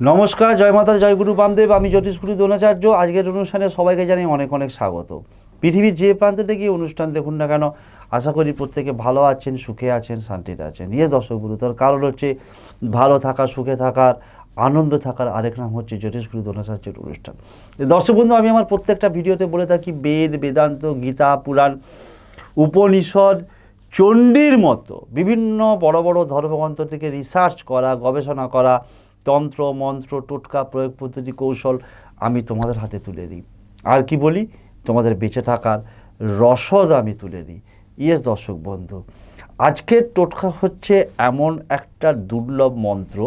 নমস্কার, জয় মাতা, জয় গুরু বামদেব, আমি জ্যোতিষগুরু দ্রোণাচার্য। আজকের অনুষ্ঠানে সবাইকে জানাই অনেক অনেক স্বাগত। পৃথিবীর যে প্রান্তে থেকে অনুষ্ঠান দেখুন না কেন, আশা করি প্রত্যেকে ভালো আছেন, সুখে আছেন, শান্তিতে আছেন। ইয়ে দর্শক গুরু, তার কারণ হচ্ছে ভালো থাকা, সুখে থাকার, আনন্দ থাকার আরেক নাম হচ্ছে জ্যোতিষগুরু দ্রোণাচার্যের অনুষ্ঠান। দর্শক বন্ধু, আমি আমার প্রত্যেকটা ভিডিওতে বলে থাকি, বেদ, বেদান্ত, গীতা, পুরাণ, উপনিষদ, চণ্ডীর মতো বিভিন্ন বড় বড় ধর্মগ্রন্থ থেকে রিসার্চ করা, গবেষণা করা তন্ত্র, মন্ত্র, টোটকা, প্রয়োগ পদ্ধতি, কৌশল আমি তোমাদের হাতে তুলে দিই। আর কি বলি? তোমাদের বেঁচে থাকার রসদ আমি তুলে দিই। ইয়েস দর্শক বন্ধু, আজকের টোটকা হচ্ছে এমন একটা দুর্লভ মন্ত্র,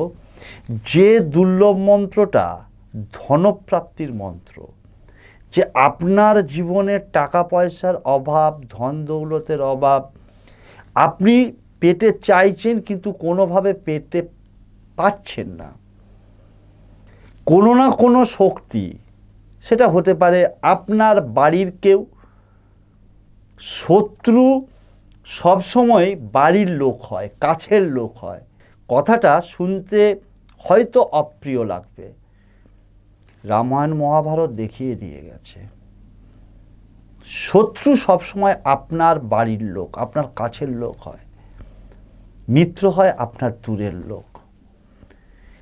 যে দুর্লভ মন্ত্রটা ধনপ্রাপ্তির মন্ত্র, যে আপনার জীবনে টাকা পয়সার অভাব ধন দৌলতের অভাব, আপনি পেটে চাইছেন কিন্তু কোনোভাবে পেটে পাচ্ছেন না। কোনো না কোনো শক্তি, সেটা হতে পারে আপনার বাড়ির কেউ। শত্রু সবসময় বাড়ির লোক হয়, কাছের লোক হয়। কথাটা শুনতে হয়তো অপ্রিয় লাগবে। রামায়ণ মহাভারত দেখিয়ে দিয়ে গেছে। শত্রু সবসময় আপনার বাড়ির লোক, আপনার কাছের লোক হয়। মিত্র হয় আপনার দূরের লোক।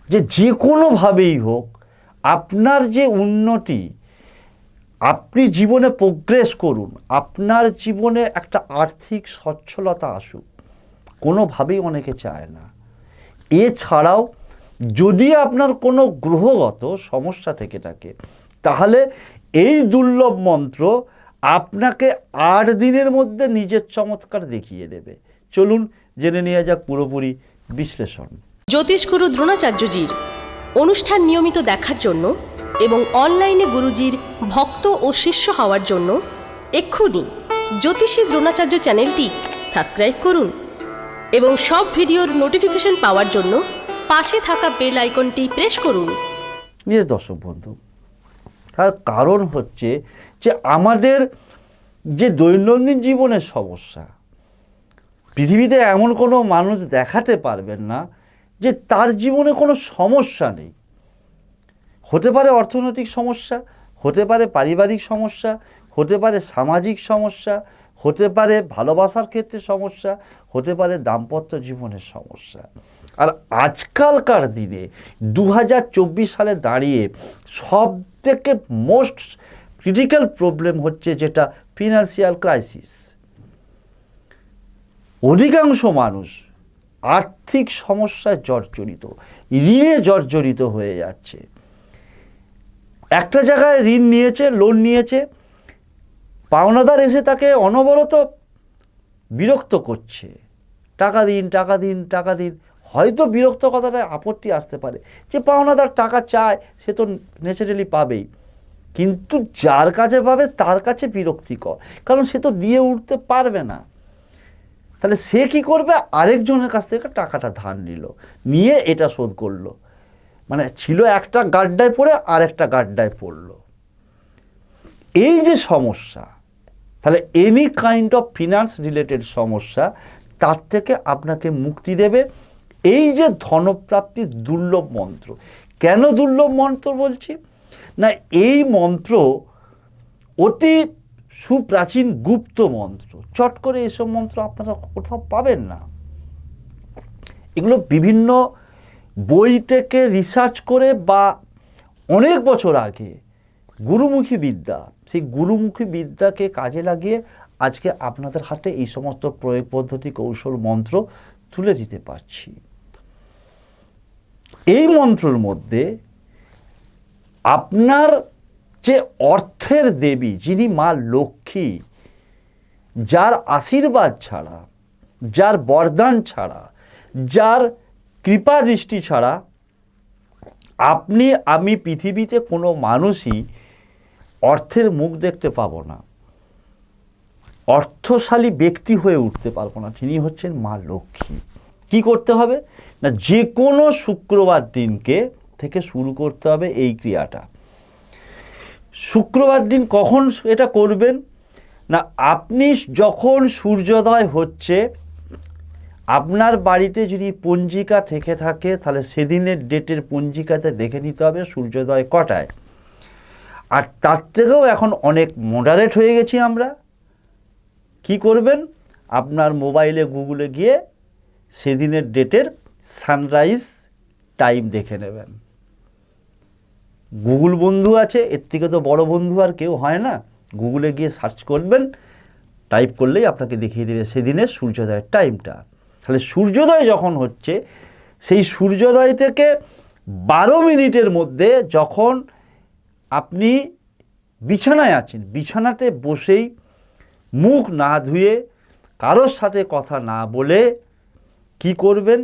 যে যে কোনোভাবেই হোক আপনার যে উন্নতি, আপনি জীবনে প্রোগ্রেস করুন, আপনার জীবনে একটা আর্থিক সচ্ছলতা আসুক, কোনোভাবেই অনেকে চায় না। এছাড়াও যদি আপনার কোনো গ্রহগত সমস্যা থেকে থাকে, তাহলে এই দুর্লভ মন্ত্র আপনাকে আট দিনের মধ্যে নিজের চমৎকার দেখিয়ে দেবে। চলুন জেনে নেওয়া যাক পুরোপুরি বিশ্লেষণ। জ্যোতিষগুরু দ্রোণাচার্যজির অনুষ্ঠান নিয়মিত দেখার জন্য এবং অনলাইনে গুরুজির ভক্ত ও শিষ্য হওয়ার জন্য এক্ষুনি জ্যোতিষী দ্রোণাচার্য চ্যানেলটি সাবস্ক্রাইব করুন এবং সব ভিডিওর নোটিফিকেশন পাওয়ার জন্য পাশে থাকা বেল আইকনটি প্রেস করুন। নিজের দর্শক বন্ধু, তার কারণ হচ্ছে যে আমাদের যে দৈনন্দিন জীবনের সমস্যা, পৃথিবীতে এমন কোনো মানুষ দেখাতে পারবেন না যে তার জীবনে কোনো সমস্যা নেই। হতে পারে অর্থনৈতিক সমস্যা, হতে পারে পারিবারিক সমস্যা, হতে পারে সামাজিক সমস্যা, হতে পারে ভালোবাসার ক্ষেত্রে সমস্যা, হতে পারে দাম্পত্য জীবনের সমস্যা। আর আজকালকার দিনে দু হাজার চব্বিশ সালে দাঁড়িয়ে সব থেকে মোস্ট ক্রিটিক্যাল প্রবলেম হচ্ছে যেটা ফিনান্সিয়াল ক্রাইসিস। অধিকাংশ মানুষ আর্থিক সমস্যায় জর্জরিত, ঋণে জর্জরিত হয়ে যাচ্ছে। একটা জায়গায় ঋণ নিয়েছে লোন নিয়েছে, পাওনাদার এসে তাকে অনবরত বিরক্ত করছে। টাকা দিন টাকা দিন টাকা দিন। হয়তো বিরক্ত কথাটা আপত্তি আসতে পারে যে পাওনাদার টাকা চায়, সে তো ন্যাচারালি পাবেই। কিন্তু যার কাছে পাবে, তার কাছে বিরক্তিকর। কারণ সে তো দিয়ে উঠতে পারবে না। তাহলে সে কি করবে? আরেকজনের কাছ থেকে টাকাটা ধার নিল। নিয়ে এটা শোধ করল। মানে ছিল একটা গাড্ডায় পড়ে আর একটা গাড্ডায় পড়ল। এই যে সমস্যা, তাহলে any kind of finance related সমস্যা, তার থেকে আপনাকে মুক্তি দেবে এই যে ধনপ্রাপ্তির দুর্লভ মন্ত্র। কেন দুর্লভ মন্ত্র বলছি? না, এই মন্ত্র অতি সুপ্রাচীন গুপ্ত মন্ত্র। চট করে এসব মন্ত্র আপনারা কোথাও পাবেন না। এগুলো বিভিন্ন বই থেকে রিসার্চ করে বা অনেক বছর আগে গুরুমুখী বিদ্যা, সেই গুরুমুখী বিদ্যাকে কাজে লাগিয়ে আজকে আপনাদের হাতে এই সমস্ত প্রয়োগ পদ্ধতি, কৌশল, মন্ত্র তুলে দিতে পারছি। এই মন্ত্রর মধ্যে আপনার যে অর্থের দেবী যিনি মা লক্ষ্মী, যার আশীর্বাদ ছাড়া, যার বরদান ছাড়া, যার কৃপা দৃষ্টি ছাড়া, আপনি, আমি পৃথিবীতে কোনো মানুষই অর্থের মুখ দেখতে পাবো না। অর্থশালী ব্যক্তি হয়ে উঠতে পারব না। তিনি হচ্ছেন মা লক্ষ্মী। কি করতে হবে? না, যে কোনো শুক্রবার দিনকে থেকে শুরু করতে হবে এই ক্রিয়াটা। শুক্রবার দিন কখন এটা করবেন? না, আপনি যখন সূর্যোদয় হচ্ছে, আপনার বাড়িতে যদি পঞ্জিকা থেকে থাকে, তাহলে সেদিনের ডেটের পঞ্জিকাতে দেখে নিতে হবে সূর্যোদয় কটায়। আর তার থেকেও এখন অনেক মডারেট হয়ে গেছি আমরা। কি করবেন? আপনার মোবাইলে, গুগলে গিয়ে সেদিনের ডেটের সানরাইজ টাইম দেখে নেবেন। গুগল বন্ধু আছে, এর থেকে তো বড় বন্ধু আর কেউ হয় না। গুগলে গিয়ে সার্চ করবেন টাইপ করলেই আপনাকে দেখিয়ে দেবে সেদিনের সূর্যোদয়ের টাইমটা তাহলে সূর্যোদয় যখন হচ্ছে, সেই সূর্যোদয় থেকে বারো মিনিটের মধ্যে যখন আপনি বিছানায় আছেন, বিছানাতে বসেই মুখ না ধুয়ে, কারোর সাথে কথা না বলে কি করবেন?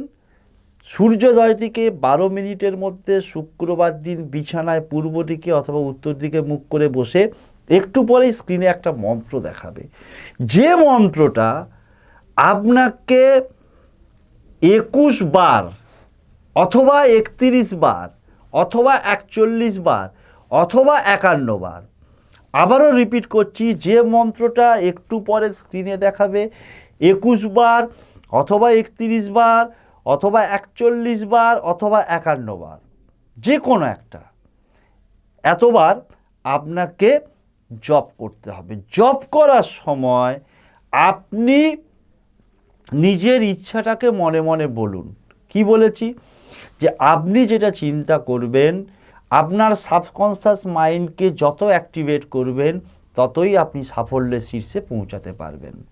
সূর্যোদয় থেকে বারো মিনিটের মধ্যে শুক্রবার দিন বিছানায় পূর্ব দিকে অথবা উত্তর দিকে মুখ করে বসে একটু পরেই স্ক্রিনে একটা মন্ত্র দেখাবে। যে মন্ত্রটা আপনাকে একুশ বার অথবা একত্রিশ বার অথবা একচল্লিশ বার অথবা একান্ন বার আবারও রিপিট করছি, যে মন্ত্রটা একটু পরে স্ক্রিনে দেখাবে, একুশ বার অথবা একত্রিশ বার অথবা একচল্লিশ বার অথবা একান্ন বার যে কোনো একটা। এতবার আপনাকে জব করতে হবে। জব করার সময় আপনি নিজের ইচ্ছাটাকে মনে মনে বলুন। কি বলেছি? যে আপনি যেটা চিন্তা করবেন, আপনার সাবকনসিয়াস মাইন্ডকে যত অ্যাক্টিভেট করবেন, ততই আপনি সাফল্যের শীর্ষে পৌঁছাতে পারবেন।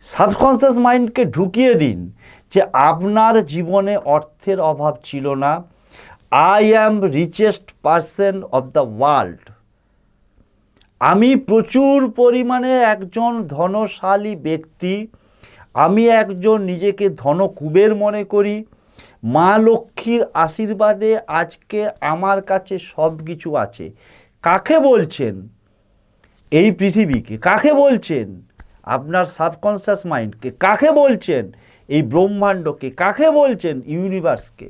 সাবকনসিয়াস মাইন্ডকে ঢুকিয়ে দিন। যে আপনার জীবনে অর্থের অভাব ছিল না I am richest person of the world আমি প্রচুর পরিমাণে একজন ধনশালী ব্যক্তি, আমি একজন নিজেকে ধনকুবের মনে করি, মা লক্ষ্মীর আশীর্বাদে আজকে আমার কাছে সব কিছু আছে। কাকে বলছেন? এই পৃথিবীকে। কাকে বলছেন? আপনার সাবকনসিয়াস মাইন্ডকে কাকে বলছেন? এই ব্রহ্মাণ্ডকে কাকে বলছেন? ইউনিভার্সকে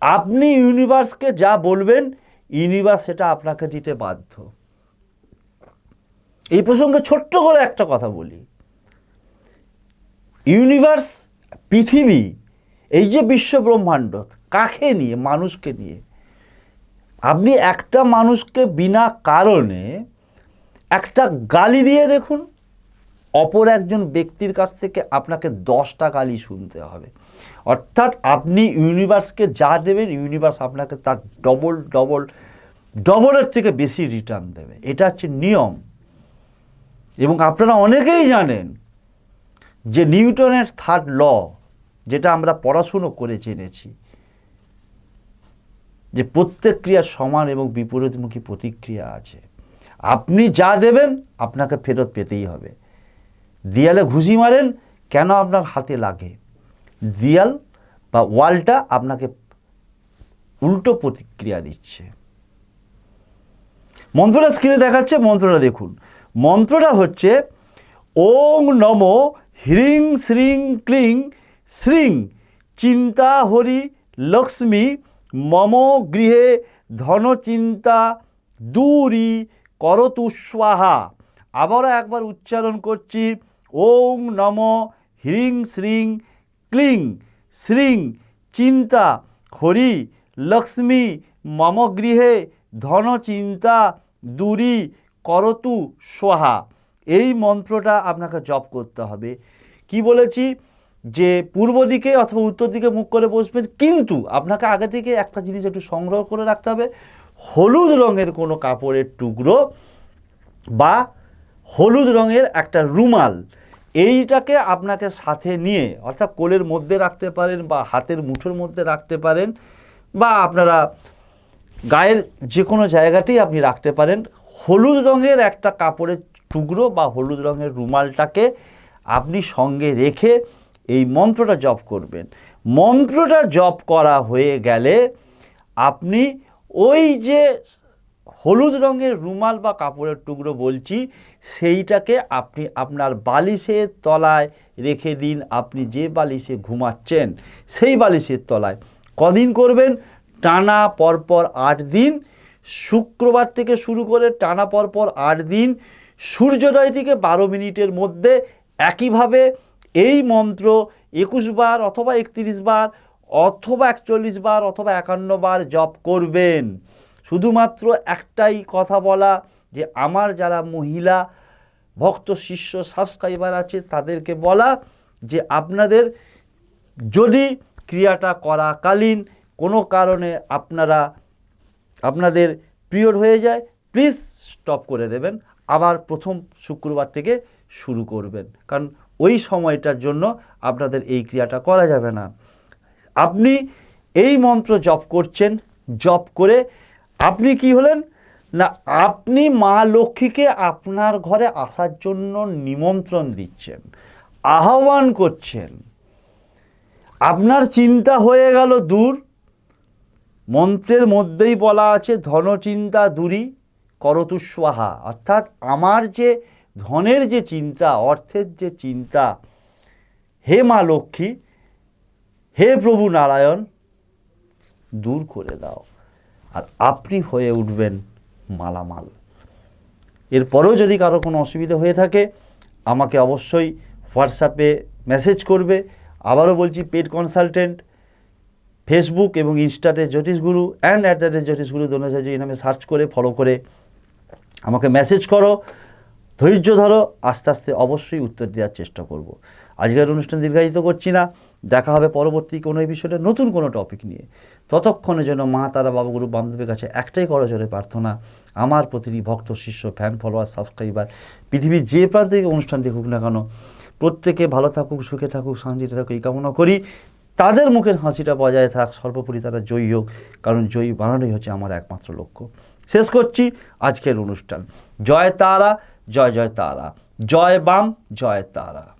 আপনি ইউনিভার্সকে যা বলবেন ইউনিভার্স সেটা আপনাকে দিতে বাধ্য। এই প্রসঙ্গে ছোট্ট করে একটা কথা বলি। ইউনিভার্স পৃথিবী, এই যে বিশ্ব ব্রহ্মাণ্ড, কাকে নিয়ে, মানুষকে নিয়ে? আপনি একটা মানুষকে বিনা কারণে একটা গালি দিয়ে দেখুন। অপর একজন ব্যক্তির কাছ থেকে আপনাকে দশটা গালি শুনতে হবে। অর্থাৎ আপনি ইউনিভার্সকে যা দেবেন, ইউনিভার্স আপনাকে তার ডবল ডবল ডবলের থেকে বেশি রিটার্ন দেবে। এটা হচ্ছে নিয়ম। এবং আপনারা অনেকেই জানেন যে নিউটনের থার্ড ল যেটা আমরা পড়াশুনো করে জেনেছি, যে প্রত্যেক ক্রিয়ার সমান এবং বিপরীতমুখী প্রতিক্রিয়া আছে। আপনি যা দেবেন, আপনাকে ফেরত পেতেই হবে। দেয়ালে ঘুষি মারেন, কেন আপনার হাতে লাগে? দেয়াল বা ওয়ালটা আপনাকে উল্টো প্রতিক্রিয়া দিচ্ছে। মন্ত্রটা স্ক্রিনে দেখাচ্ছে, মন্ত্রটা দেখুন। মন্ত্রটা হচ্ছে, ওং নম হ্রিং শ্রিং ক্লিং শ্রিং চিন্তা হরি লক্ষ্মী মম গৃহে ধনচিন্তা দূরি করতু স্বাহা। আবারও একবার উচ্চারণ করছি ওং নম হ্রিং শ্রিং ক্লিং শ্রিং চিন্তা হরি লক্ষ্মী মম গৃহে ধনচিন্তা দূরি করতু সোহা। এই মন্ত্রটা আপনাকে জপ করতে হবে। কি বলেছি? যে পূর্ব দিকে অথবা উত্তর দিকে মুখ করে বসবেন, কিন্তু আপনাকে আগে থেকে একটা জিনিস একটু সংগ্রহ করে রাখতে হবে। হলুদ রঙের কোনো কাপড়ের টুকরো বা হলুদ রঙের একটা রুমাল এইটাকে আপনাকে সাথে নিয়ে, অর্থাৎ কোলের মধ্যে রাখতে পারেন বা হাতের মুঠোর মধ্যে রাখতে পারেন বা আপনারা গায়ের যে কোনো জায়গাতেই আপনি রাখতে পারেন, হলুদ রঙের একটা কাপড়ের টুকরো বা হলুদ রঙের রুমালটাকে আপনি সঙ্গে রেখে এই মন্ত্রটা জপ করবেন। মন্ত্রটা জপ করা হয়ে গেলে আপনি ওই যে হলুদ রঙের রুমাল বা কাপড়ের টুকরো বলছি, সেইটাকে আপনি আপনার বালিশের তলায় রেখে দিন। আপনি যে বালিশে ঘুমাচ্ছেন, সেই বালিশের তলায়। কদিন করবেন? টানা পরপর আট দিন। শুক্রবার থেকে শুরু করে টানা পরপর আট দিন। সূর্যোদয় থেকে বারো মিনিটের মধ্যে একইভাবে এই মন্ত্র একুশ বার অথবা একত্রিশ বার অথবা একচল্লিশ বার অথবা একান্ন বার জপ করবেন। শুধুমাত্র একটাই কথা বলা যে আমার যারা মহিলা ভক্ত, শিষ্য সাবস্ক্রাইবার আছে, তাদেরকে বলা যে আপনাদের যদি ক্রিয়াটা করাকালীন কোনো কারণে আপনারা, আপনাদের পিরিয়ড হয়ে যায় প্লিজ স্টপ করে দেবেন। আবার প্রথম শুক্রবার থেকে শুরু করবেন। কারণ ওই সময়টার জন্য আপনাদের এই ক্রিয়াটা করা যাবে না। আপনি এই মন্ত্র জপ করছেন, জপ করে আপনি কি হলেন? না, আপনি মা লক্ষ্মীকে আপনার ঘরে আসার জন্য নিমন্ত্রণ দিচ্ছেন, আহ্বান করছেন। আপনার চিন্তা হয়ে গেল দূর। মন্ত্রের মধ্যেই বলা আছে ধনচিন্তা দূরী করতুস্বাহা অর্থাৎ আমার যে ধনের যে চিন্তা, অর্থের যে চিন্তা, হে মা লক্ষ্মী, হে প্রভু নারায়ণ, দূর করে দাও। আর আপনি হয়ে উঠবেন মালামাল। এরপরেও যদি কারও কোনো অসুবিধা হয়ে থাকে, আমাকে অবশ্যই হোয়াটসঅ্যাপে মেসেজ করবে। আবারও বলছি পেড কনসালটেন্ট ফেসবুক এবং ইনস্টাতে জ্যোতিষগুরু অ্যান্ড অ্যাট দ্য রেট জ্যোতিষগুরু দোনোজাজি এই নামে সার্চ করে ফলো করে আমাকে মেসেজ করো, ধৈর্য ধরো, আস্তে আস্তে অবশ্যই উত্তর দেওয়ার চেষ্টা করব। আজকের অনুষ্ঠান দীর্ঘায়িত করছি না। দেখা হবে পরবর্তী কোনো এপিসোডে নতুন কোনো টপিক নিয়ে। ততক্ষণে যেন মা, তারা বাবাগুরু বান্ধবের কাছে একটাই করজোরে প্রার্থনা, আমার প্রতিটি ভক্ত, শিষ্য ফ্যান ফলোয়ার সাবস্ক্রাইবার পৃথিবীর যে প্রান্ত অনুষ্ঠান দেখুক না কেন, প্রত্যেকে ভালো থাকুক, সুখে থাকুক, শান্তিতে থাকুক, এই কামনা করি। তাদের মুখের হাসিটা বজায় থাক, সর্বোপরি তারা জয়ী হোক, কারণ জয়ী বানানোই হচ্ছে আমার একমাত্র লক্ষ্য। শেষ করছি আজকের অনুষ্ঠান। জয় তারা, জয় জয় তারা। জয় বাম, জয় তারা।